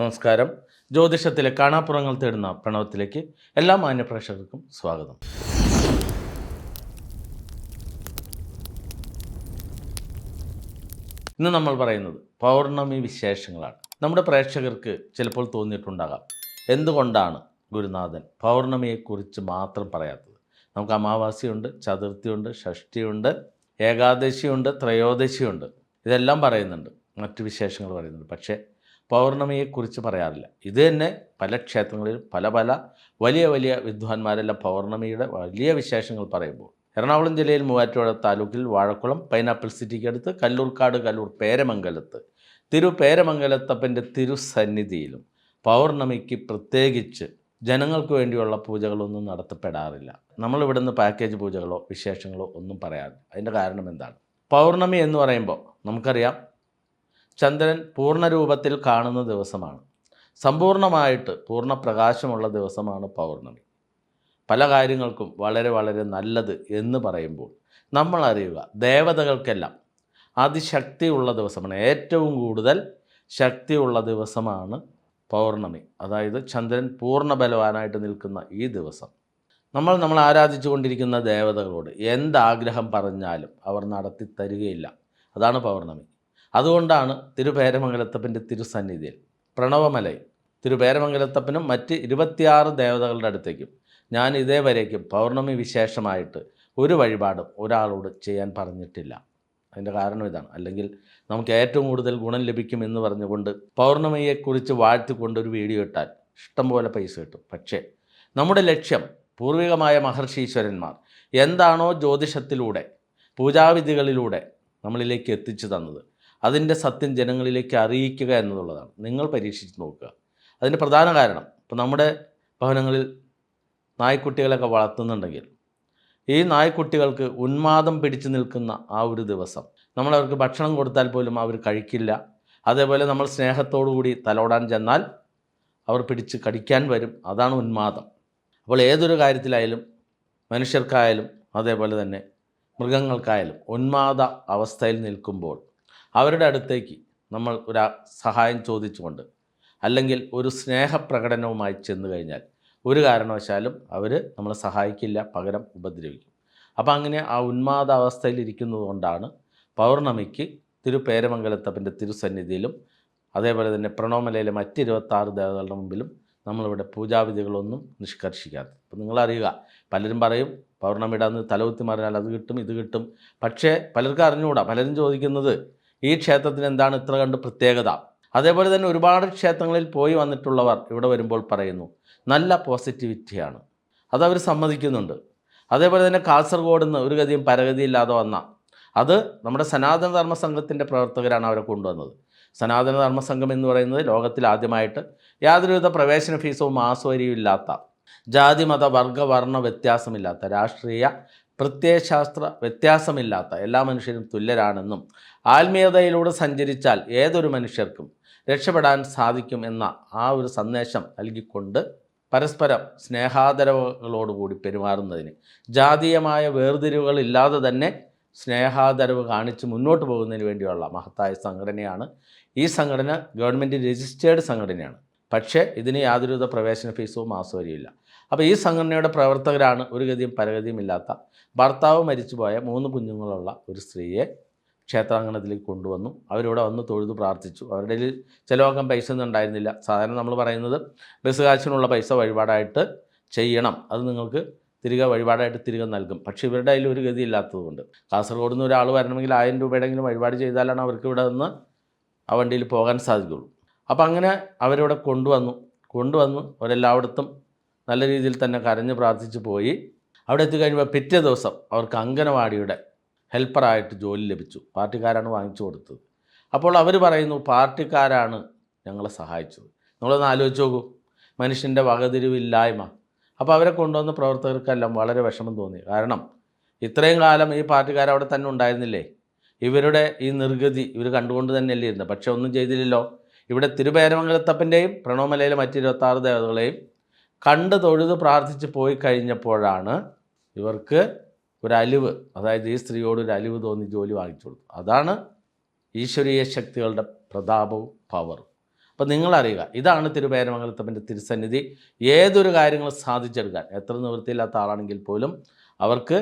നമസ്കാരം. ജ്യോതിഷത്തിലെ കാണാപ്പുറങ്ങൾ തേടുന്ന പ്രണവത്തിലേക്ക് എല്ലാ മാന്യപ്രേക്ഷകർക്കും സ്വാഗതം. ഇന്ന് നമ്മൾ പറയുന്നത് പൗർണമി വിശേഷങ്ങളാണ്. നമ്മുടെ പ്രേക്ഷകർക്ക് ചിലപ്പോൾ തോന്നിയിട്ടുണ്ടാകാം. എന്തുകൊണ്ടാണ് ഗുരുനാഥൻ പൗർണമിയെക്കുറിച്ച് മാത്രം പറയാത്തത്? നമുക്ക് അമാവാസിയുണ്ട് ചതുർത്ഥിയുണ്ട് ഷഷ്ടിയുണ്ട് ഏകാദശിയുണ്ട് ത്രയോദശിയുണ്ട്. ഇതെല്ലാം പറയുന്നുണ്ട്. മറ്റു വിശേഷങ്ങൾ പറയുന്നുണ്ട്. പക്ഷേ പൗർണമിയെക്കുറിച്ച് പറയാറില്ല. ഇത് തന്നെ പല ക്ഷേത്രങ്ങളിലും പല പല വലിയ വലിയ വിദ്വാൻമാരെല്ലാം പൗർണമിയുടെ വലിയ വിശേഷങ്ങൾ പറയുമ്പോൾ. എറണാകുളം ജില്ലയിൽ മൂവാറ്റുപുഴ താലൂക്കിൽ വാഴക്കുളം പൈനാപ്പിൾ സിറ്റിക്കടുത്ത് കല്ലൂർക്കാട് കല്ലൂർ പേരമംഗലത്ത്. തിരു പേരമംഗലത്തപ്പന്റെ തിരുസന്നിധിയിലും പൗർണമിക്ക് പ്രത്യേകിച്ച് ജനങ്ങൾക്ക് വേണ്ടിയുള്ള പൂജകളൊന്നും നടത്തപ്പെടാറില്ല. നമ്മൾ ഇവിടുന്ന് പാക്കേജ് പൂജകളോ വിശേഷങ്ങളോ ഒന്നും പറയാറില്ല. അതിന്റെ കാരണം എന്താണ്? പൗർണമി എന്ന് പറയുമ്പോൾ നമുക്കറിയാം ചന്ദ്രൻ പൂർണരൂപത്തിൽ കാണുന്ന ദിവസമാണ്. സമ്പൂർണമായിട്ട് പൂർണപ്രകാശമുള്ള ദിവസമാണ് പൗർണമി. പല കാര്യങ്ങൾക്കും വളരെ വളരെ നല്ലത് എന്ന് പറയുമ്പോൾ നമ്മൾ അറിയുക ദേവതകൾക്കെല്ലാം അതിശക്തിയുള്ള ദിവസമാണ്. ഏറ്റവും കൂടുതൽ ശക്തിയുള്ള ദിവസമാണ് പൗർണമി. അതായത് ചന്ദ്രൻ പൂർണ ബലവാനായിട്ട് നിൽക്കുന്ന ഈ ദിവസം. നമ്മൾ നമ്മൾ ആരാധിച്ചു കൊണ്ടിരിക്കുന്ന ദേവതകളോട് എന്താഗ്രഹം പറഞ്ഞാലും അവർ നടത്തി തരികയില്ല അതാണ് പൗർണമി. അതുകൊണ്ടാണ് തിരുപേരമംഗലത്തപ്പന്റെ തിരുസന്നിധിയിൽ. പ്രണവമലയിൽ തിരുപേരമംഗലത്തപ്പനും മറ്റ് ഇരുപത്തിയാറ് ദേവതകളുടെ അടുത്തേക്കും ഞാൻ ഇതേവരേക്കും പൗർണമി വിശേഷമായിട്ട് ഒരു വഴിപാടും ഒരാളോട് ചെയ്യാൻ പറഞ്ഞിട്ടില്ല. അതിന്റെ കാരണം ഇതാണ്. അല്ലെങ്കിൽ നമുക്ക് ഏറ്റവും കൂടുതൽ ഗുണം ലഭിക്കും എന്ന് പറഞ്ഞുകൊണ്ട് പൗർണമിയെക്കുറിച്ച് വാഴ്ത്തിക്കൊണ്ട് ഒരു വീഡിയോ ഇട്ടാൽ ഇഷ്ടംപോലെ പൈസ കിട്ടും. പക്ഷേ നമ്മുടെ ലക്ഷ്യം പൂർവികമായ മഹർഷീശ്വരന്മാർ എന്താണോ ജ്യോതിഷത്തിലൂടെ പൂജാവിധികളിലൂടെ നമ്മളിലേക്ക് എത്തിച്ചു തന്നത്. അതിന്റെ സത്യം ജനങ്ങളിലേക്ക് അറിയിക്കുക എന്നുള്ളതാണ്. നിങ്ങൾ പരീക്ഷിച്ച് നോക്കുക. അതിന്റെ പ്രധാന കാരണം ഇപ്പോൾ നമ്മുടെ ഭവനങ്ങളിൽ നായ്ക്കുട്ടികളൊക്കെ വളർത്തുന്നുണ്ടെങ്കിൽ ഈ നായ്ക്കുട്ടികൾക്ക് ഉന്മാദം പിടിച്ചു നിൽക്കുന്ന ആ ഒരു ദിവസം നമ്മളവർക്ക് ഭക്ഷണം കൊടുത്താൽ പോലും അവർ കഴിക്കില്ല. അതേപോലെ നമ്മൾ സ്നേഹത്തോടു കൂടി തലോടാൻ ചെന്നാൽ അവർ പിടിച്ച് കടിക്കാൻ വരും. അതാണ് ഉന്മാദം. അപ്പോൾ ഏതൊരു കാര്യത്തിലായാലും മനുഷ്യർക്കായാലും അതേപോലെ തന്നെ മൃഗങ്ങൾക്കായാലും ഉന്മാദ അവസ്ഥയിൽ നിൽക്കുമ്പോൾ അവരുടെ അടുത്തേക്ക് നമ്മൾ ഒരു സഹായം ചോദിച്ചുകൊണ്ട് അല്ലെങ്കിൽ ഒരു സ്നേഹപ്രകടനവുമായി ചെന്നു കഴിഞ്ഞാൽ ഒരു കാരണവശാലും അവർ നമ്മളെ സഹായിക്കില്ല പകരം ഉപദ്രവിക്കും. അപ്പോൾ അങ്ങനെ ആ ഉന്മാദാവസ്ഥയിൽ ഇരിക്കുന്നതുകൊണ്ടാണ് ഇരിക്കുന്നത് കൊണ്ടാണ് പൗർണമിക്ക് തിരുപേരമംഗലത്തപ്പന്റെ തിരുസന്നിധിയിലും അതേപോലെ തന്നെ പ്രണോമലയിലെ മറ്റ് ഇരുപത്താറ് ദേവതകളുടെ മുമ്പിലും നമ്മളിവിടെ പൂജാവിധികളൊന്നും നിഷ്കർഷിക്കാത്തത് അപ്പോൾ നിങ്ങളറിയുക പലരും പറയും പൗർണമിയുടെ അന്ന് തലകുത്തി മറിഞ്ഞാൽ അത് കിട്ടും ഇത് കിട്ടും. പക്ഷേ പലർക്കും അറിഞ്ഞുകൂടാ പലരും ചോദിക്കുന്നത് ഈ ക്ഷേത്രത്തിന് എന്താണ് ഇത്ര കണ്ട് പ്രത്യേകത? അതേപോലെ തന്നെ ഒരുപാട് ക്ഷേത്രങ്ങളിൽ പോയി വന്നിട്ടുള്ളവർ ഇവിടെ വരുമ്പോൾ പറയുന്നു നല്ല പോസിറ്റിവിറ്റിയാണ്. അതവർ സമ്മതിക്കുന്നുണ്ട്. അതേപോലെ തന്നെ കാസർഗോഡ് നിന്ന് ഒരു ഗതിയും പരഗതിയില്ലാതെ വന്ന അത് നമ്മുടെ സനാതനധർമ്മ സംഘത്തിന്റെ പ്രവർത്തകരാണ് അവരെ കൊണ്ടുവന്നത്. സനാതനധർമ്മ സംഘം എന്ന് പറയുന്നത് ലോകത്തിൽ ആദ്യമായിട്ട് യാതൊരുവിധ പ്രവേശന ഫീസോ മാസവരിയും ഇല്ലാത്ത ജാതി മത വർഗ വർണ വ്യത്യാസമില്ലാത്ത രാഷ്ട്രീയ പ്രത്യയശാസ്ത്ര വ്യത്യാസമില്ലാത്ത എല്ലാ മനുഷ്യരും തുല്യരാണെന്നും ആത്മീയതയിലൂടെ സഞ്ചരിച്ചാൽ ഏതൊരു മനുഷ്യർക്കും രക്ഷപ്പെടാൻ സാധിക്കും എന്ന ആ ഒരു സന്ദേശം നൽകിക്കൊണ്ട് പരസ്പരം സ്നേഹാദരവുകളോടുകൂടി പെരുമാറുന്നതിന് ജാതീയമായ വേർതിരിവുകൾ ഇല്ലാതെ തന്നെ സ്നേഹാദരവ് കാണിച്ച് മുന്നോട്ട് പോകുന്നതിന് വേണ്ടിയുള്ള മഹത്തായ സംഘടനയാണ് ഈ സംഘടന. ഗവൺമെന്റ് രജിസ്റ്റേർഡ് സംഘടനയാണ്. പക്ഷേ ഇതിന് യാതൊരുവിധ പ്രവേശന ഫീസോ മാസവരിയില്ല അപ്പോൾ ഈ സംഘടനയുടെ പ്രവർത്തകരാണ് ഒരു ഗതിയും പരഗതിയും ഇല്ലാത്ത ഭർത്താവ് മരിച്ചുപോയ മൂന്ന് കുഞ്ഞുങ്ങളുള്ള ഒരു സ്ത്രീയെ ക്ഷേത്രാങ്കണത്തിലേക്ക് കൊണ്ടുവന്നു. അവരിവിടെ വന്ന് തൊഴുതു പ്രാർത്ഥിച്ചു. അവരുടെ ചിലവാക്കാൻ പൈസ ഒന്നും ഉണ്ടായിരുന്നില്ല. സാധാരണ നമ്മൾ പറയുന്നത് ബസ് കാശിനുള്ള പൈസ വഴിപാടായിട്ട് ചെയ്യണം. അത് നിങ്ങൾക്ക് തിരികെ വഴിപാടായിട്ട് തിരികെ നൽകും. പക്ഷേ ഇവരുടെ അതിൽ ഒരു ഗതി ഇല്ലാത്തതുകൊണ്ട് കാസർഗോഡ് നിന്ന് ഒരാൾ വരണമെങ്കിൽ ആയിരം രൂപയുടെങ്കിലും വഴിപാട് ചെയ്താലാണ് അവർക്ക് ഇവിടെ നിന്ന് ആ വണ്ടിയിൽ പോകാൻ സാധിക്കുള്ളൂ അപ്പോൾ അങ്ങനെ അവരിവിടെ കൊണ്ടുവന്നു. കൊണ്ടുവന്ന് അവരെല്ലായിടത്തും നല്ല രീതിയിൽ തന്നെ കരഞ്ഞ് പ്രാർത്ഥിച്ച് പോയി. അവിടെ എത്തിക്കഴിയുമ്പോൾ പിറ്റേ ദിവസം അവർക്ക് അംഗനവാടിയുടെ ഹെൽപ്പറായിട്ട് ജോലി ലഭിച്ചു. പാർട്ടിക്കാരാണ് വാങ്ങിച്ചു കൊടുത്തത്. അപ്പോൾ അവർ പറയുന്നു പാർട്ടിക്കാരാണ് ഞങ്ങളെ സഹായിച്ചത്. നിങ്ങളൊന്ന് ആലോചിച്ച് നോക്കൂ. മനുഷ്യന്റെ വകതിരിവില്ലായ്മ. അപ്പോൾ അവരെ കൊണ്ടുവന്ന പ്രവർത്തകർക്കെല്ലാം വളരെ വിഷമം തോന്നി. കാരണം ഇത്രയും കാലം ഈ പാർട്ടിക്കാർ അവിടെ തന്നെ ഉണ്ടായിരുന്നില്ലേ? ഇവരുടെ ഈ നിർഗതി ഇവർ കണ്ടുകൊണ്ട് തന്നെയല്ലേ ഇരുന്നത്. പക്ഷേ ഒന്നും ചെയ്തില്ലല്ലോ. ഇവിടെ തിരുപേരമംഗലത്തപ്പന്റെയും പ്രണവമലയിലെ മറ്റിരുപത്താറ് ദേവതകളെയും കണ്ട് തൊഴുത് പ്രാർത്ഥിച്ച് പോയി കഴിഞ്ഞപ്പോഴാണ് ഇവർക്ക് ഒരലിവ് അതായത് ഈ സ്ത്രീയോട് ഒരു അലിവ് തോന്നി ജോലി വാങ്ങിച്ചു കൊടുത്തു അതാണ് ഈശ്വരീയ ശക്തികളുടെ പ്രതാപവും പവറും അപ്പം നിങ്ങളറിയുക ഇതാണ് തിരുപേരമംഗലത്തപ്പന്റെ തിരുസന്നിധി. ഏതൊരു കാര്യങ്ങളും സാധിച്ചെടുക്കാൻ എത്ര നിവൃത്തിയില്ലാത്ത ആളാണെങ്കിൽ പോലും അവർക്ക്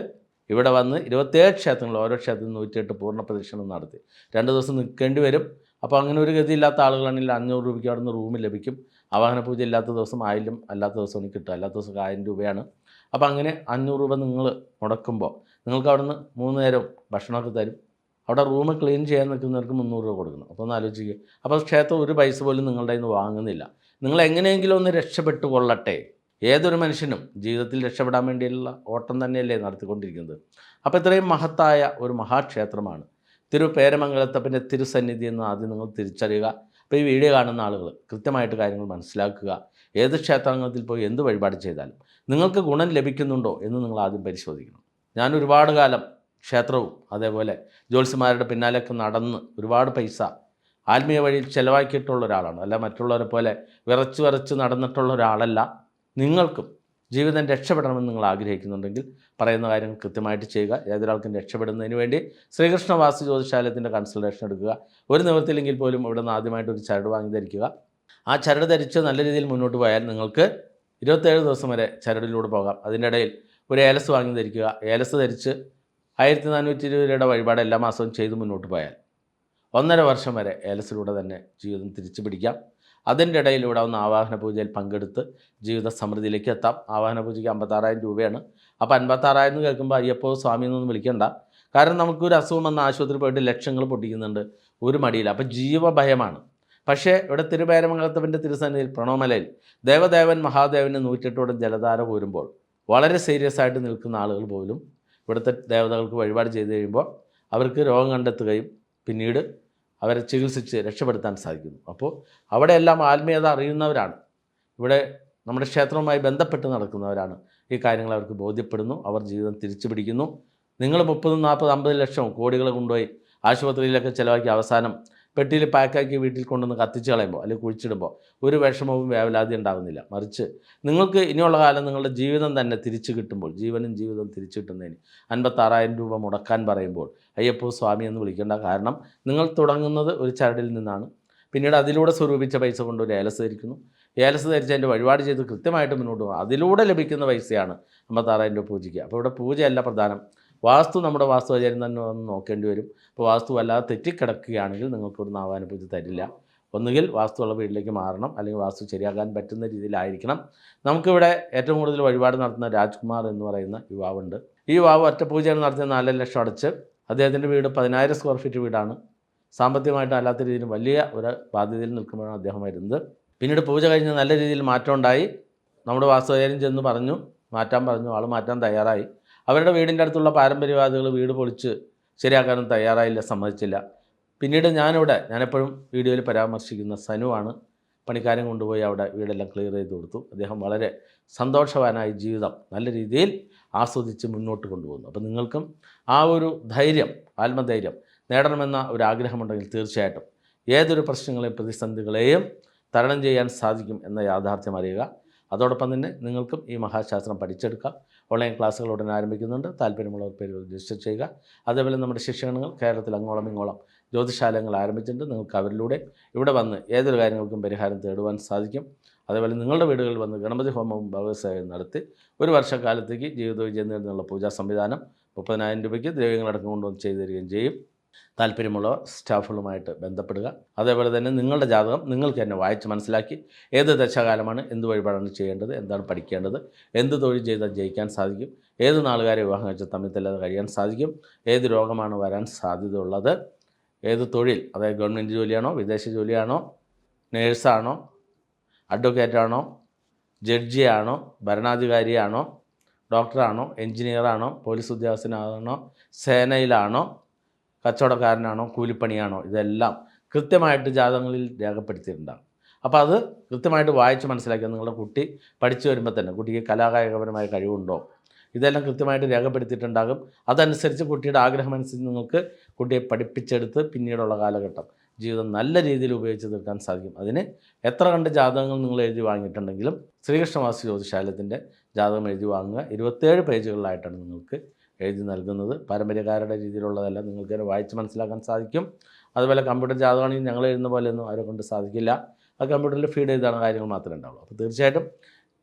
ഇവിടെ വന്ന് ഇരുപത്തേഴ് ക്ഷേത്രങ്ങൾ ഓരോ ക്ഷേത്രത്തിൽ നൂറ്റിയെട്ട് പൂർണ പ്രദക്ഷിണം നടത്തി. രണ്ട് ദിവസം നിൽക്കേണ്ടി വരും. അപ്പോൾ അങ്ങനെ ഒരു ഗതിയില്ലാത്ത ആളുകളാണെങ്കിൽ അഞ്ഞൂറ് രൂപയ്ക്ക് അവിടെ നിന്ന് റൂം ലഭിക്കും. അവാഹന പൂജ ഇല്ലാത്ത ദിവസം ആയിരം അല്ലാത്ത ദിവസമാണ് കിട്ടുക. അല്ലാത്ത ദിവസം ആയിരം രൂപയാണ്. അപ്പോൾ അങ്ങനെ അഞ്ഞൂറ് രൂപ നിങ്ങൾ മുടക്കുമ്പോൾ നിങ്ങൾക്ക് അവിടുന്ന് മൂന്ന് നേരം ഭക്ഷണമൊക്കെ തരും. അവിടെ റൂം ക്ലീൻ ചെയ്യാൻ നിൽക്കുന്നവർക്ക് മുന്നൂറ് രൂപ കൊടുക്കണം. അപ്പോൾ ഒന്ന് ആലോചിക്കുക അപ്പോൾ ക്ഷേത്രം ഒരു പൈസ പോലും നിങ്ങളുടെ കയ്യിൽ നിന്ന് വാങ്ങുന്നില്ല. നിങ്ങൾ എങ്ങനെയെങ്കിലും ഒന്ന് രക്ഷപ്പെട്ടു കൊള്ളട്ടെ. ഏതൊരു മനുഷ്യനും ജീവിതത്തിൽ രക്ഷപ്പെടാൻ വേണ്ടിയുള്ള ഓട്ടം തന്നെയല്ലേ നടത്തിക്കൊണ്ടിരിക്കുന്നത്. അപ്പോൾ ഇത്രയും മഹത്തായ ഒരു മഹാക്ഷേത്രമാണ്. തിരു പേരമംഗലത്തപ്പന്റെ തിരുസന്നിധി എന്ന് ആദ്യം നിങ്ങൾ തിരിച്ചറിയുക. അപ്പോൾ ഈ വീഡിയോ കാണുന്ന ആളുകൾ കൃത്യമായിട്ട് കാര്യങ്ങൾ മനസ്സിലാക്കുക. ഏത് ക്ഷേത്രാംഗത്തിൽ പോയി എന്ത് വഴിപാട് ചെയ്താലും നിങ്ങൾക്ക് ഗുണം ലഭിക്കുന്നുണ്ടോ എന്ന് നിങ്ങൾ ആദ്യം പരിശോധിക്കണം. ഞാൻ ഒരുപാട് കാലം ക്ഷേത്രവും അതേപോലെ ജ്യോത്സ്യന്മാരുടെ പിന്നാലെയൊക്കെ നടന്ന് ഒരുപാട് പൈസ ആത്മീയ വഴിയിൽ ചിലവാക്കിയിട്ടുള്ള ഒരാളാണ്. അല്ല മറ്റുള്ളവരെ പോലെ വിറച്ച് വിറച്ച് നടന്നിട്ടുള്ള ഒരാളല്ല നിങ്ങൾക്കും. ജീവിതം രക്ഷപ്പെടണമെന്ന് നിങ്ങൾ ആഗ്രഹിക്കുന്നുണ്ടെങ്കിൽ പറയുന്ന കാര്യങ്ങൾ കൃത്യമായിട്ട് ചെയ്യുക. ഏതൊരാൾക്കും രക്ഷപ്പെടുന്നതിന് വേണ്ടി ശ്രീകൃഷ്ണ വാസ്തു ജ്യോതിശാലയത്തിന്റെ കൺസൾട്ടേഷൻ എടുക്കുക. ഒരു നിവൃത്തിയില്ലെങ്കിൽ പോലും ഇവിടെ നിന്ന് ആദ്യമായിട്ട് ഒരു ചരട് വാങ്ങി ധരിക്കുക. ആ ചരട് ധരിച്ച് നല്ല രീതിയിൽ മുന്നോട്ട് പോയാൽ നിങ്ങൾക്ക് ഇരുപത്തേഴ് ദിവസം വരെ ചരടിലൂടെ പോകാം. അതിന്റെ ഇടയിൽ ഒരു ഏലസ് വാങ്ങി ധരിക്കുക. ഏലസ് ധരിച്ച് ആയിരത്തി നാനൂറ്റി ഇരുപത് രൂപയുടെ വഴിപാട് എല്ലാ മാസവും ചെയ്ത് മുന്നോട്ട് പോയാൽ ഒന്നര വർഷം വരെ ഏലസിലൂടെ തന്നെ ജീവിതം തിരിച്ചു പിടിക്കാം അതിന്റെ ഇടയിലൂടെ ഒന്ന് ആവാഹന പൂജയിൽ പങ്കെടുത്ത് ജീവിത സമൃദ്ധിയിലേക്ക് എത്താം. ആവാഹന പൂജയ്ക്ക് അമ്പത്താറായിരം രൂപയാണ്. അപ്പോൾ അൻപത്താറായിരം എന്ന് കേൾക്കുമ്പോൾ അയ്യപ്പോ സ്വാമി എന്നൊന്നും വിളിക്കണ്ട. കാരണം നമുക്കൊരു അസുഖം വന്ന ആശുപത്രി പോയിട്ട് ലക്ഷങ്ങൾ പൊട്ടിക്കുന്നുണ്ട്. ഒരു മടിയില്ല. അപ്പോൾ ജീവഭയമാണ്. പക്ഷേ ഇവിടെ തിരുപേരമംഗലത്തവന്റെ തിരുസന്നിധിയിൽ പ്രണോമലയിൽ ദേവദേവൻ മഹാദേവന് നൂറ്റെട്ടോടം ജലധാര പോരുമ്പോൾ വളരെ സീരിയസ് ആയിട്ട് നിൽക്കുന്ന ആളുകൾ പോലും ഇവിടുത്തെ ദേവതകൾക്ക് വഴിപാട് ചെയ്ത് കഴിയുമ്പോൾ അവർക്ക് രോഗം കണ്ടെത്തുകയും പിന്നീട് അവരെ ചികിത്സിച്ച് രക്ഷപ്പെടുത്താൻ സാധിക്കുന്നു. അപ്പോൾ അവിടെയെല്ലാം ആത്മീയത അറിയുന്നവരാണ്. ഇവിടെ നമ്മുടെ ക്ഷേത്രവുമായി ബന്ധപ്പെട്ട് നടക്കുന്നവരാണ്. ഈ കാര്യങ്ങൾ അവർക്ക് ബോധ്യപ്പെടുന്നു. അവർ ജീവിതം തിരിച്ചു പിടിക്കുന്നു. നിങ്ങൾ മുപ്പതും നാൽപ്പത് അമ്പത് ലക്ഷം കോടികൾ കൊണ്ടുപോയി ആശുപത്രിയിലൊക്കെ ചിലവാക്കി അവസാനം പെട്ടിയിൽ പാക്കാക്കി വീട്ടിൽ കൊണ്ടുവന്ന് കത്തിച്ച് കളയുമ്പോൾ അല്ലെങ്കിൽ കുഴിച്ചിടുമ്പോൾ ഒരു വിഷമവും വേവലാതി ഉണ്ടാകുന്നില്ല. മറിച്ച് നിങ്ങൾക്ക് ഇനിയുള്ള കാലം നിങ്ങളുടെ ജീവിതം തന്നെ തിരിച്ചു കിട്ടുമ്പോൾ ജീവനും ജീവിതവും തിരിച്ചു കിട്ടുന്നതിന് അൻപത്താറായിരം രൂപ മുടക്കാൻ പറയുമ്പോൾ അയ്യപ്പോ സ്വാമി എന്ന് വിളിക്കേണ്ട കാരണം നിങ്ങൾ തുടങ്ങുന്നത് ഒരു ചരടിൽ നിന്നാണ്. പിന്നീട് അതിലൂടെ സ്വരൂപിച്ച പൈസ കൊണ്ട് ഒരു ഏലസ് ധരിക്കുന്നു. ഏലസ് ധരിച്ച് അതിന്റെ വഴിപാട് ചെയ്ത് കൃത്യമായിട്ട് മുന്നോട്ട് പോകും. അതിലൂടെ ലഭിക്കുന്ന പൈസയാണ് അമ്പത്താറായിരം രൂപ പൂജയ്ക്ക്. അപ്പോൾ ഇവിടെ പൂജയല്ല പ്രധാനം. വാസ്തു നമ്മുടെ വാസ്തു ആചാര്യം തന്നെ ഒന്ന് നോക്കേണ്ടി വരും. അപ്പോൾ വാസ്തു വല്ലാതെ തെറ്റിക്കിടക്കുകയാണെങ്കിൽ നിങ്ങൾക്ക് ഒരു നാവാന പൂജ തരില്ല. ഒന്നുകിൽ വാസ്തുള്ള വീട്ടിലേക്ക് മാറണം. അല്ലെങ്കിൽ വാസ്തു ശരിയാക്കാൻ പറ്റുന്ന രീതിയിലായിരിക്കണം. നമുക്കിവിടെ ഏറ്റവും കൂടുതൽ വഴിപാട് നടത്തുന്ന രാജ്കുമാർ എന്ന് പറയുന്ന യുവാവുണ്ട്. ഈ യുവാവ് ഒറ്റ പൂജയാണ് നടത്തിയ നാലര ലക്ഷം അടച്ച്. അദ്ദേഹത്തിന്റെ വീട് പതിനായിരം സ്ക്വയർ ഫീറ്റ് വീടാണ്. സാമ്പത്തികമായിട്ട് അല്ലാത്ത രീതിയിൽ വലിയ ഒരു ബാധ്യതയിൽ നിൽക്കുമ്പോഴാണ് അദ്ദേഹം വരുന്നത്. പിന്നീട് പൂജ കഴിഞ്ഞ് നല്ല രീതിയിൽ മാറ്റം ഉണ്ടായി. നമ്മുടെ വാസ്തുകാര്യം ചെന്ന് പറഞ്ഞു മാറ്റാൻ പറഞ്ഞു. ആൾ മാറ്റാൻ തയ്യാറായി. അവരുടെ വീടിന്റെ അടുത്തുള്ള പാരമ്പര്യവാദികൾ വീട് പൊളിച്ച് ശരിയാക്കാനും തയ്യാറായില്ല സമ്മതിച്ചില്ല. പിന്നീട് ഞാനിവിടെ ഞാനെപ്പോഴും വീഡിയോയിൽ പരാമർശിക്കുന്ന സനുവാണ് പണിക്കാരൻ കൊണ്ടുപോയി അവിടെ വീടെല്ലാം ക്ലിയർ ചെയ്ത് കൊടുത്തു. അദ്ദേഹം വളരെ സന്തോഷവാനായി ജീവിതം നല്ല രീതിയിൽ ആസ്വദിച്ച് മുന്നോട്ട് കൊണ്ടുപോകുന്നു. അപ്പോൾ നിങ്ങൾക്കും ആ ഒരു ധൈര്യം ആത്മധൈര്യം നേടണമെന്ന ഒരു ആഗ്രഹമുണ്ടെങ്കിൽ തീർച്ചയായിട്ടും ഏതൊരു പ്രശ്നങ്ങളെയും പ്രതിസന്ധികളെയും തരണം ചെയ്യാൻ സാധിക്കും എന്ന യാഥാർത്ഥ്യം അറിയുക. അതോടൊപ്പം തന്നെ നിങ്ങൾക്കും ഈ മഹാശാസ്ത്രം പഠിച്ചെടുക്കാം. ഓൺലൈൻ ക്ലാസ്സുകൾ ഉടൻ ആരംഭിക്കുന്നുണ്ട്. താല്പര്യമുള്ളവർ പേര് രജിസ്റ്റർ ചെയ്യുക. അതേപോലെ നമ്മുടെ ശിക്ഷണങ്ങൾ കേരളത്തിൽ അങ്ങോളം ഇങ്ങോളം ജ്യോതിശാലങ്ങൾ ആരംഭിച്ചിട്ടുണ്ട്. നിങ്ങൾക്ക് അവരിലൂടെ ഇവിടെ വന്ന് ഏതൊരു കാര്യങ്ങൾക്കും പരിഹാരം തേടുവാൻ സാധിക്കും. അതേപോലെ നിങ്ങളുടെ വീടുകളിൽ വന്ന് ഗണപതി ഹോമവും ഭഗവത്സേവയും നടത്തി ഒരു വർഷക്കാലത്തേക്ക് ജീവിത വിജയം നേടുന്നുള്ള പൂജാ സംവിധാനം മുപ്പതിനായിരം രൂപയ്ക്ക് ദ്രവ്യങ്ങളടക്കം കൊണ്ടുവന്ന് ചെയ്തു തരികയും ചെയ്യും. താല്പര്യമുള്ളവർ സ്റ്റാഫുകളുമായിട്ട് ബന്ധപ്പെടുക. അതേപോലെ തന്നെ നിങ്ങളുടെ ജാതകം നിങ്ങൾക്ക് തന്നെ വായിച്ച് മനസ്സിലാക്കി ഏത് ദശകാലമാണ് എന്ത് വഴിപാടാണ് ചെയ്യേണ്ടത് എന്താണ് പഠിക്കേണ്ടത് എന്ത് തൊഴിൽ ചെയ്താൽ ജയിക്കാൻ സാധിക്കും ഏത് നാളുകാരെ വിവാഹം കഴിച്ച തമ്മിൽ കഴിയാൻ സാധിക്കും ഏത് രോഗമാണ് വരാൻ സാധ്യതയുള്ളത് ഏത് തൊഴിൽ അതായത് ഗവൺമെന്റ് ജോലിയാണോ വിദേശ ജോലിയാണോ നേഴ്സാണോ അഡ്വക്കേറ്റാണോ ജഡ്ജിയാണോ ഭരണാധികാരിയാണോ ഡോക്ടറാണോ എഞ്ചിനീയറാണോ പോലീസ് ഉദ്യോഗസ്ഥനാണോ സേനയിലാണോ കച്ചവടക്കാരനാണോ കൂലിപ്പണിയാണോ ഇതെല്ലാം കൃത്യമായിട്ട് ജാതകങ്ങളിൽ രേഖപ്പെടുത്തിയിട്ടുണ്ടാകും അപ്പോൾ അത് കൃത്യമായിട്ട് വായിച്ച് മനസ്സിലാക്കിയാൽ നിങ്ങളുടെ കുട്ടി പഠിച്ചു വരുമ്പോൾ തന്നെ കുട്ടിക്ക് കലാകായികപരമായ കഴിവുണ്ടോ ഇതെല്ലാം കൃത്യമായിട്ട് രേഖപ്പെടുത്തിയിട്ടുണ്ടാകും. അതനുസരിച്ച് കുട്ടിയുടെ ആഗ്രഹമനുസരിച്ച് നിങ്ങൾക്ക് കുട്ടിയെ പഠിപ്പിച്ചെടുത്ത് പിന്നീടുള്ള കാലഘട്ടം ജീവിതം നല്ല രീതിയിൽ ഉപയോഗിച്ച് തീർക്കാൻ സാധിക്കും. അതിന് എത്ര കണ്ട് ജാതകങ്ങൾ നിങ്ങൾ എഴുതി വാങ്ങിയിട്ടുണ്ടെങ്കിലും ശ്രീകൃഷ്ണവാസി ജ്യോതിശാലയത്തിന്റെ ജാതകം എഴുതി വാങ്ങുക. ഇരുപത്തേഴ് പേജുകളിലായിട്ടാണ് നിങ്ങൾക്ക് എഴുതി നൽകുന്നത്. പാരമ്പര്യക്കാരുടെ രീതിയിലുള്ളതല്ല. നിങ്ങൾക്ക് തന്നെ വായിച്ച് മനസ്സിലാക്കാൻ സാധിക്കും. അതുപോലെ കമ്പ്യൂട്ടർ ജാതകമാണെങ്കിൽ ഞങ്ങൾ എഴുതുന്ന പോലെയൊന്നും അവരെ കൊണ്ട് സാധിക്കില്ല. ആ കമ്പ്യൂട്ടറിൽ ഫീഡ് ചെയ്താണ് കാര്യങ്ങൾ മാത്രമേ ഉണ്ടാവുള്ളൂ. അപ്പോൾ തീർച്ചയായിട്ടും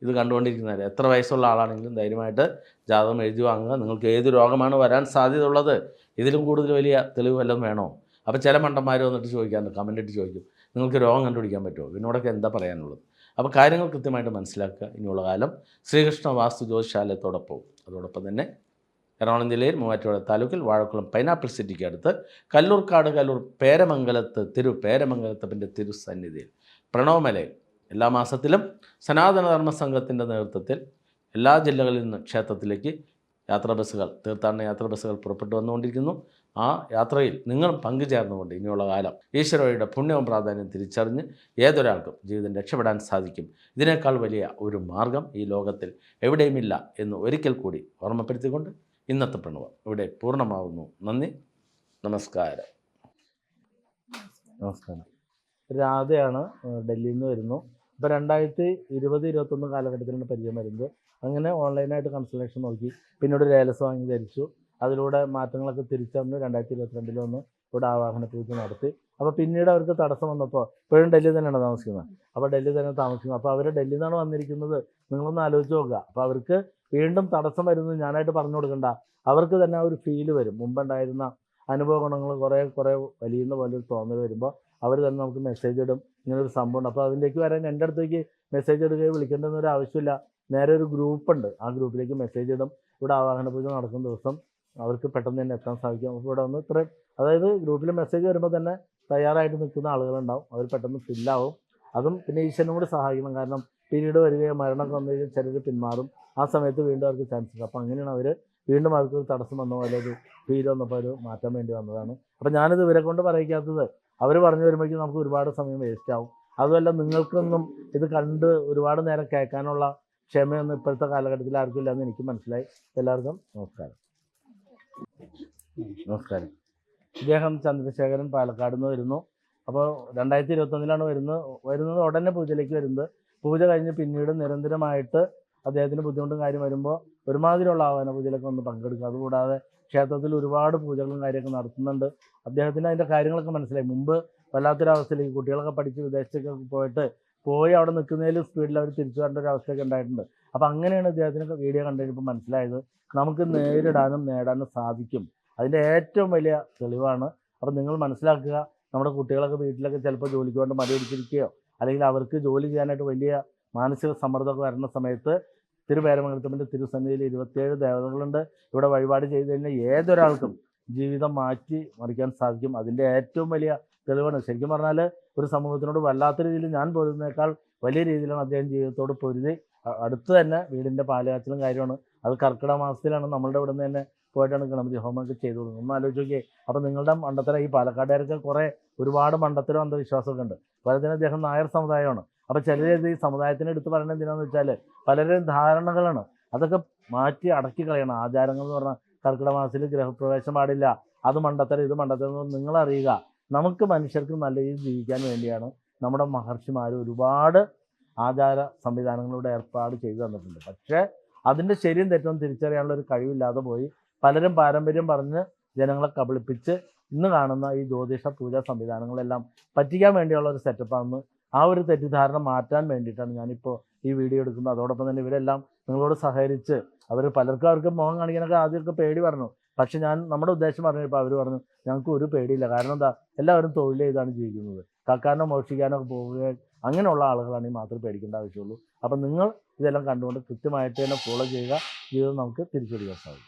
ഇത് കണ്ടുകൊണ്ടിരിക്കുന്നവർ എത്ര വയസ്സുള്ള ആളാണെങ്കിലും ധൈര്യമായിട്ട് ജാതകം എഴുതി വാങ്ങുക. നിങ്ങൾക്ക് ഏത് രോഗമാണ് വരാൻ സാധ്യത ഉള്ളത് ഇതിലും കൂടുതൽ വലിയ തെളിവ് വല്ലതും വേണോ? അപ്പോൾ ചില മണ്ടന്മാർ വന്നിട്ട് ചോദിക്കാറുണ്ട് കമന്റ് ഇട്ട് ചോദിക്കും. നിങ്ങൾക്ക് രോഗം കണ്ടുപിടിക്കാൻ പറ്റുമോ? ഇതിനോടൊക്കെ എന്താ പറയാനുള്ളത്? അപ്പോൾ കാര്യങ്ങൾ കൃത്യമായിട്ട് മനസ്സിലാക്കുക. ഇനിയുള്ള കാലം ശ്രീകൃഷ്ണ വാസ്തു ജ്യോതിശാലയത്തോടൊപ്പം. അതോടൊപ്പം തന്നെ എറണാകുളം ജില്ലയിൽ മൂവാറ്റുപുഴ താലൂക്കിൽ വാഴക്കുളം പൈനാപ്പിൾ സിറ്റിക്ക് അടുത്ത് കല്ലൂർക്കാട് കല്ലൂർ പേരമംഗലത്ത് തിരു പേരമംഗലത്തപ്പിന്റെ തിരുസന്നിധിയിൽ. പ്രണവമലയിൽ എല്ലാ മാസത്തിലും സനാതനധർമ്മ സംഘത്തിന്റെ നേതൃത്വത്തിൽ എല്ലാ ജില്ലകളിൽ നിന്ന് ക്ഷേത്രത്തിലേക്ക് യാത്രാ ബസ്സുകൾ തീർത്ഥാടന യാത്രാ ബസ്സുകൾ പുറപ്പെട്ടു വന്നുകൊണ്ടിരിക്കുന്നു. ആ യാത്രയിൽ നിങ്ങൾ പങ്കുചേർന്നുകൊണ്ട് ഇനിയുള്ള കാലം ഈശ്വരയുടെ പുണ്യവും പ്രാധാന്യം തിരിച്ചറിഞ്ഞ് ഏതൊരാൾക്കും ജീവിതം രക്ഷപ്പെടാൻ സാധിക്കും. ഇതിനേക്കാൾ വലിയ ഒരു മാർഗം ഈ ലോകത്തിൽ എവിടെയുമില്ല എന്ന് ഒരിക്കൽ കൂടി ഓർമ്മപ്പെടുത്തിക്കൊണ്ട് ഇന്നത്തെ പ്രണവ. ഇവിടെ പൂർണമാവുന്നു. നന്ദി. നമസ്കാരം. നമസ്കാരം. രാധയാണ് ഡൽഹിയിൽ നിന്ന് വരുന്നു. ഇപ്പോൾ രണ്ടായിരത്തി ഇരുപത് ഇരുപത്തൊന്ന് കാലഘട്ടത്തിലാണ് പരിചയം വരുന്നത്. അങ്ങനെ ഓൺലൈനായിട്ട് കൺസൾട്ടേഷൻ നോക്കി. പിന്നീട് ഒരു ഏലസ് വാങ്ങി ധരിച്ചു. അതിലൂടെ മാറ്റങ്ങളൊക്കെ തിരിച്ചന്ന് രണ്ടായിരത്തി ഇരുപത്തിരണ്ടിൽ വന്ന് ഇവിടെ ആവാഹന പൂജ നടത്തി. അപ്പോൾ പിന്നീട് അവർക്ക് തടസ്സം വന്നപ്പോൾ ഇപ്പോഴും ഡൽഹി തന്നെയാണ് താമസിക്കുന്നത്? അപ്പോൾ ഡൽഹി തന്നെ താമസിക്കുന്നത് അപ്പോൾ അവർ ഡൽഹിയിൽ നിന്നാണ് വന്നിരിക്കുന്നത്. നിങ്ങളൊന്ന് ആലോചിച്ച് നോക്കുക. അപ്പോൾ അവർക്ക് വീണ്ടും തടസ്സം വരുന്നത് ഞാനായിട്ട് പറഞ്ഞു കൊടുക്കണ്ട. അവർക്ക് തന്നെ ഒരു ഫീൽ വരും. മുമ്പുണ്ടായിരുന്ന അനുഭവ ഗുണങ്ങൾ കുറേ കുറേ വലിയുന്ന പോലെ ഒരു തോന്നൽ വരുമ്പോൾ അവർ തന്നെ നമുക്ക് മെസ്സേജ് ഇടും. ഇങ്ങനെ ഒരു സംഭവം ഉണ്ട് അപ്പോൾ അതിലേക്ക് വരാൻ എന്റെ അടുത്തേക്ക് മെസ്സേജ് ഇടുകയോ വിളിക്കേണ്ടെന്ന് ഒരു ആവശ്യമില്ല. നേരെ ഒരു ഗ്രൂപ്പ് ഉണ്ട്. ആ ഗ്രൂപ്പിലേക്ക് മെസ്സേജ് ഇടും. ഇവിടെ ആവാഹന പൂജ നടക്കുന്ന ദിവസം അവർക്ക് പെട്ടെന്ന് തന്നെ എത്താൻ സാധിക്കും. അപ്പോൾ ഇവിടെ വന്ന് ഇത്രയും അതായത് ഗ്രൂപ്പിൽ മെസ്സേജ് വരുമ്പോൾ തന്നെ തയ്യാറായിട്ട് നിൽക്കുന്ന ആളുകളുണ്ടാവും. അവർ പെട്ടെന്ന് ഫില്ലാവും അതും പിന്നെ ഈശ്വരനും കൂടി സഹായിക്കണം. കാരണം പീരീഡ് വരികയോ മരണമൊക്കെ വന്നു കഴിഞ്ഞാൽ ചിലർ പിന്മാറും. ആ സമയത്ത് വീണ്ടും അവർക്ക് ചാൻസ് ഉണ്ട്. അപ്പോൾ അങ്ങനെയാണ് അവർ വീണ്ടും അവർക്ക് തടസ്സം വന്ന പോലെ ഒരു ഫീൽ വന്നപ്പോൾ ഒരു മാറ്റാൻ വേണ്ടി വന്നതാണ്. അപ്പോൾ ഞാനിത് ഇവരെ കൊണ്ട് പറയിക്കാത്തത് അവർ പറഞ്ഞു വരുമ്പോഴേക്കും നമുക്ക് ഒരുപാട് സമയം വേസ്റ്റ് ആവും. അതുമല്ല നിങ്ങൾക്കൊന്നും ഇത് കണ്ട് ഒരുപാട് നേരം കേൾക്കാനുള്ള ക്ഷമയൊന്നും ഇപ്പോഴത്തെ കാലഘട്ടത്തിൽ ആർക്കും ഇല്ലെന്ന് എനിക്ക് മനസ്സിലായി. എല്ലാവർക്കും നമസ്കാരം. നമസ്കാരം. ഇദ്ദേഹം ചന്ദ്രശേഖരൻ പാലക്കാട് നിന്ന് വരുന്നു. അപ്പോൾ രണ്ടായിരത്തി ഇരുപത്തൊന്നിലാണ് വരുന്നത്. വരുന്നത് ഉടനെ പൂജയിലേക്ക് വരുന്നത്. പൂജ കഴിഞ്ഞ് പിന്നീട് നിരന്തരമായിട്ട് അദ്ദേഹത്തിന് ബുദ്ധിമുട്ടും കാര്യം വരുമ്പോൾ ഒരുമാതിരിയുള്ള ആവാന പൂജയിലൊക്കെ ഒന്ന് പങ്കെടുക്കുക അതുകൂടാതെ ക്ഷേത്രത്തിൽ ഒരുപാട് പൂജകളും കാര്യമൊക്കെ നടത്തുന്നുണ്ട്. അദ്ദേഹത്തിന് അതിന്റെ കാര്യങ്ങളൊക്കെ മനസ്സിലായി. മുമ്പ് വല്ലാത്തൊരവസ്ഥയിലേക്ക് കുട്ടികളൊക്കെ പഠിച്ച് വിദേശത്തേക്കൊക്കെ പോയിട്ട് പോയി അവിടെ നിൽക്കുന്നതിലും സ്പീഡിൽ അവർ തിരിച്ചു വരേണ്ട ഒരു അവസ്ഥയൊക്കെ ഉണ്ടായിട്ടുണ്ട്. അപ്പോൾ അങ്ങനെയാണ് അദ്ദേഹത്തിനൊക്കെ വീഡിയോ കണ്ടു മനസ്സിലായത് നമുക്ക് നേരിടാനും നേടാനും സാധിക്കും. അതിന്റെ ഏറ്റവും വലിയ തെളിവാണ്. അപ്പോൾ നിങ്ങൾ മനസ്സിലാക്കുക നമ്മുടെ കുട്ടികളൊക്കെ വീട്ടിലൊക്കെ ചിലപ്പോൾ ജോലിക്ക് വേണ്ടി മടിപിടിച്ചിരിക്കുകയോ അല്ലെങ്കിൽ അവർക്ക് ജോലി ചെയ്യാനായിട്ട് വലിയ മാനസിക സമ്മർദ്ദമൊക്കെ വരുന്ന സമയത്ത് തിരുവേരമംഗലത്തമ്മന്റെ തിരുസന്നിധിയിൽ ഇരുപത്തിയേഴ് ദേവതകളുണ്ട്. ഇവിടെ വഴിപാട് ചെയ്ത് കഴിഞ്ഞാൽ ഏതൊരാൾക്കും ജീവിതം മാറ്റി മറിക്കാൻ സാധിക്കും. അതിന്റെ ഏറ്റവും വലിയ തെളിവാണ്. ശരിക്കും പറഞ്ഞാൽ ഒരു സമൂഹത്തിനോട് വല്ലാത്ത രീതിയിൽ ഞാൻ പൊരുന്നേക്കാൾ വലിയ രീതിയിലാണ് അദ്ദേഹം ജീവിതത്തോട് പൊരുതി. അടുത്ത് തന്നെ വീടിന്റെ പാലുകാച്ചിലും കാര്യമാണ്. അത് കർക്കിടക മാസത്തിലാണ് നമ്മളുടെ ഇവിടെ നിന്ന് തന്നെ പോയിട്ടാണ് ഗണപതി ഹോമൊക്കെ ചെയ്തു കൊടുക്കുന്നത്. ഒന്ന് ആലോചിച്ച് നോക്കിയേ. അപ്പോൾ നിങ്ങളുടെ മണ്ടത്തരം ഈ പാലക്കാട്ടുകാർക്ക് കുറേ ഒരുപാട് മണ്ടത്തരം അന്ധവിശ്വാസമൊക്കെ ഉണ്ട്. പലതിനും അദ്ദേഹം നായർ സമുദായമാണ്. അപ്പോൾ ചിലർ ഈ സമുദായത്തിന് എടുത്ത് പറയുന്നത് എന്തിനാന്ന് വെച്ചാൽ പലരും ധാരണകളാണ്. അതൊക്കെ മാറ്റി അടക്കി കളയണം. ആചാരങ്ങൾ എന്ന് പറഞ്ഞാൽ കർക്കിടക മാസത്തിൽ ഗ്രഹപ്രവേശം പാടില്ല. അത് മണ്ടത്തരം ഇത് മണ്ടത്തരം നിങ്ങൾ അറിയുക. നമുക്ക് മനുഷ്യർക്ക് നല്ല രീതിയിൽ ജീവിക്കാൻ വേണ്ടിയാണ് നമ്മുടെ മഹർഷിമാർ ഒരുപാട് ആചാര സംവിധാനങ്ങളുടെ ഏർപ്പാട് ചെയ്തു തന്നിട്ടുണ്ട്. പക്ഷേ അതിന്റെ ശരിയും തെറ്റും തിരിച്ചറിയാനുള്ള ഒരു കഴിവില്ലാതെ പോയി പലരും പാരമ്പര്യം പറഞ്ഞ് ജനങ്ങളെ കബളിപ്പിച്ച് ഇന്ന് കാണുന്ന ഈ ജ്യോതിഷ പൂജാ സംവിധാനങ്ങളെല്ലാം പറ്റിക്കാൻ വേണ്ടിയുള്ള ഒരു സെറ്റപ്പാണെന്ന് ആ ഒരു തെറ്റിദ്ധാരണ മാറ്റാൻ വേണ്ടിയിട്ടാണ് ഞാനിപ്പോൾ ഈ വീഡിയോ എടുക്കുന്നത്. അതോടൊപ്പം തന്നെ ഇവരെല്ലാം നിങ്ങളോട് സഹകരിച്ച് അവർ പലർക്കും അവർക്ക് മുഖം കാണിക്കാനൊക്കെ ആദ്യമൊക്കെ പേടി പറഞ്ഞു. പക്ഷെ ഞാൻ നമ്മുടെ ഉദ്ദേശം പറഞ്ഞപ്പോൾ അവർ പറഞ്ഞു ഞങ്ങൾക്ക് ഒരു പേടിയില്ല. കാരണം എന്താ? എല്ലാവരും തൊഴിൽ ചെയ്താണ് ജീവിക്കുന്നത്. കക്കാനോ മോഷിക്കാനോ പോവുക അങ്ങനെയുള്ള ആളുകളാണെങ്കിൽ മാത്രമേ പേടിക്കേണ്ട ആവശ്യമുള്ളൂ. അപ്പം നിങ്ങൾ ഇതെല്ലാം കണ്ടുകൊണ്ട് കൃത്യമായിട്ട് തന്നെ ഫോളോ ചെയ്യുക. ജീവിതം നമുക്ക് തിരിച്ചെടുക്കാൻ സാധിക്കും.